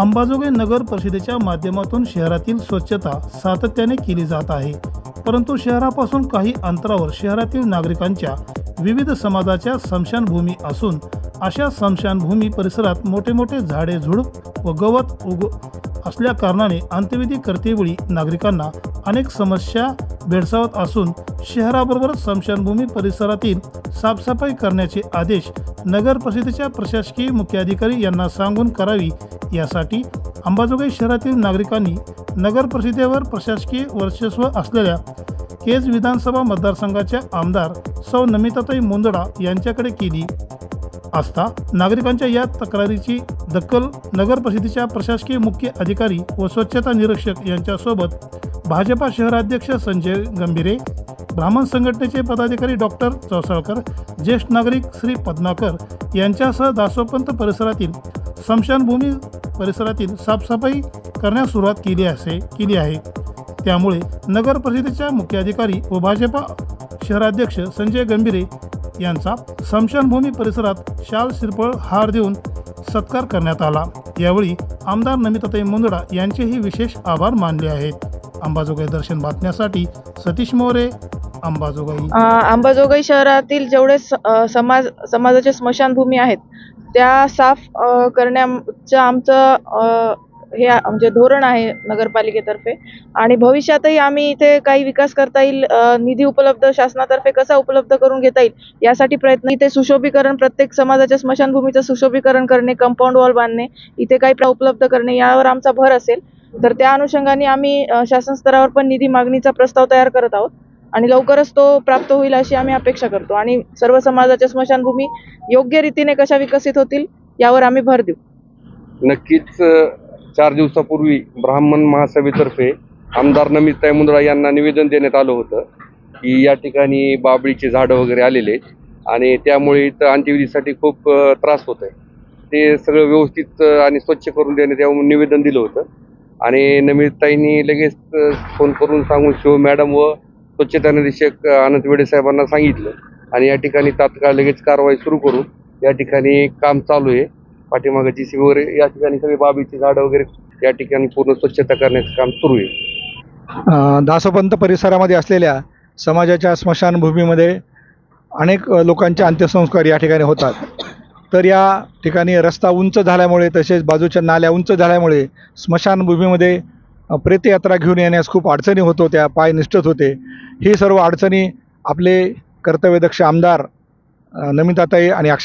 अंबाजोगाई नगर परिषदेच्या माध्यमातून शहरातील स्वच्छता सातत्याने केली जात आहे. परंतु शहरापासून काही अंतरावर शहरातील नागरिकांच्या विविध समाजाच्या स्मशानभूमी असून अशा स्मशानभूमी परिसरात मोठे मोठे झाडे झुडूप व गवत उग असल्या कारणाने अंत्यविधी करतेवेळी नागरिकांना अनेक समस्या भेडसावत असून शहराबरोबरच स्मशानभूमी परिसरातील साफसफाई करण्याचे आदेश नगर परिषदेच्या प्रशासकीय मुख्याधिकारी यांना सांगून करावी यासाठी अंबाजोगाई शहरातील नागरिकांनी नगर परिषदेवर प्रशासकीय वर्चस्व असलेल्या केज विधानसभा मतदारसंघाच्या आमदार सौ नमिताताई मुंदडा यांच्याकडे केली. असता नागरिकांच्या या तक्रारीची दखल नगर परिषदेच्या प्रशासकीय मुख्य अधिकारी व स्वच्छता निरीक्षक यांच्यासोबत भाजपा शहराध्यक्ष संजय गंभीरे ब्राह्मण संघटनेचे पदाधिकारी डॉक्टर चौसाळकर ज्येष्ठ नागरिक श्री पद्माकर यांच्यासह दासोपंत परिसरातील स्मशानभूमी परिसरातील साफसफाई करण्यास सुरुवात केली असे केली आहे. त्यामुळे नगर परिषदेच्या मुख्याधिकारी व भाजपा शहराध्यक्ष संजय गंभीरे यांचा स्मशानभूमी परिसरात शाल शिरपळ हार देऊन सत्कार करण्यात आला. यावेळी आमदार नमिताताई मुंदडा यांचेही विशेष आभार मानले आहेत. अंबाजोगाई दर्शन बातम्यासाठी सतीश मोरे अंबाजोगाई. अंबाजोगाई शहरातील जेवढे स- समाज समाजाचे स्मशानभूमी आहेत त्या साफ करण्याचं आमचं हे म्हणजे धोरण आहे नगरपालिकेतर्फे. आणि भविष्यातही आम्ही इथे काही विकास करता येईल निधी उपलब्ध शासनातर्फे कसा उपलब्ध करून घेता येईल यासाठी प्रयत्न इथे सुशोभीकरण प्रत्येक समाजाच्या स्मशानभूमीचं सुशोभीकरण करणे कंपाऊंड वॉल बांधणे इथे काही उपलब्ध करणे यावर आमचा भर असेल. तर त्या अनुषंगाने आम्ही शासन स्तरावर पण निधी मागणीचा प्रस्ताव तयार करत आहोत. आणि लवकरच तो प्राप्त होईल अशी आम्ही अपेक्षा करतो. आणि सर्व समाजाच्या स्मशानभूमी योग्य रीतीने कशा विकसित होतील यावर आम्ही भर देऊ. नक्कीच चार दिवसापूर्वी ब्राह्मण महासभेतर्फे आमदार नमिताई मुंदडा यांना निवेदन देण्यात आलं होतं की या ठिकाणी बाबळीचे झाडं वगैरे आलेले आणि त्यामुळे इथं अंत्यविधीसाठी खूप त्रास होत आहे ते सगळं व्यवस्थित आणि स्वच्छ करून देण्यात यावं निवेदन दिलं होतं. आणि नमितताईंनी लगेच फोन करून सांगून शिव मॅडम व स्वच्छता निरीक्षक अनंत वेडे साहेबांना सांगितलं. आणि या ठिकाणी तात्काळ लगेच कारवाई सुरू करून या ठिकाणी काम चालू आहे. पाठीमागे जी वगैरे या ठिकाणी सगळी बाबीची झाडं वगैरे या ठिकाणी पूर्ण स्वच्छता करण्याचं काम सुरू आहे. दासोपंत परिसरामध्ये असलेल्या समाजाच्या स्मशानभूमीमध्ये अनेक लोकांचे अंत्यसंस्कार या ठिकाणी होतात. तर या ठिकाणी रस्ता उंच झाल्यामुळे तसेच बाजूच्या नाल्या उंच झाल्यामुळे स्मशानभूमीमध्ये प्रेतयात्रा घेऊन येण्यास खूप अडचणी होत होत्या पाय निष्ठत होते. ही सर्व अडचणी आपले कर्तव्यदक्ष आमदार नमिताताई आणि अक्षय